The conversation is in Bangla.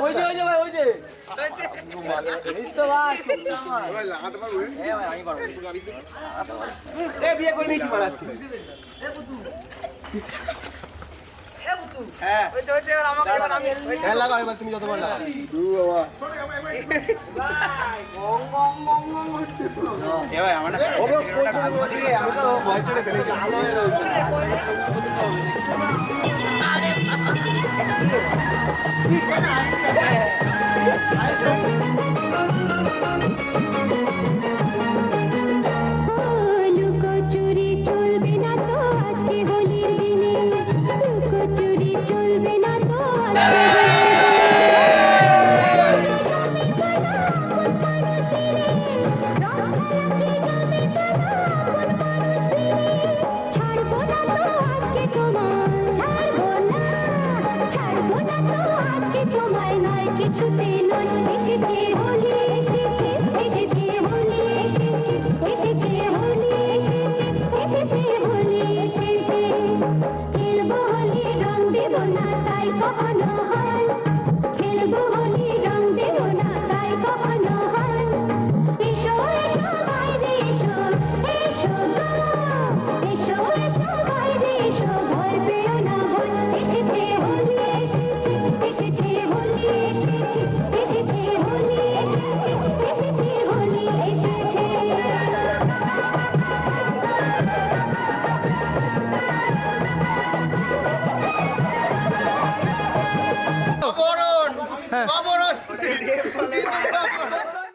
ওই যে ওই যে ভাই ওই যে বিয়ে করে নিয়েছি মারা তুমি যত বার আমার Vamos,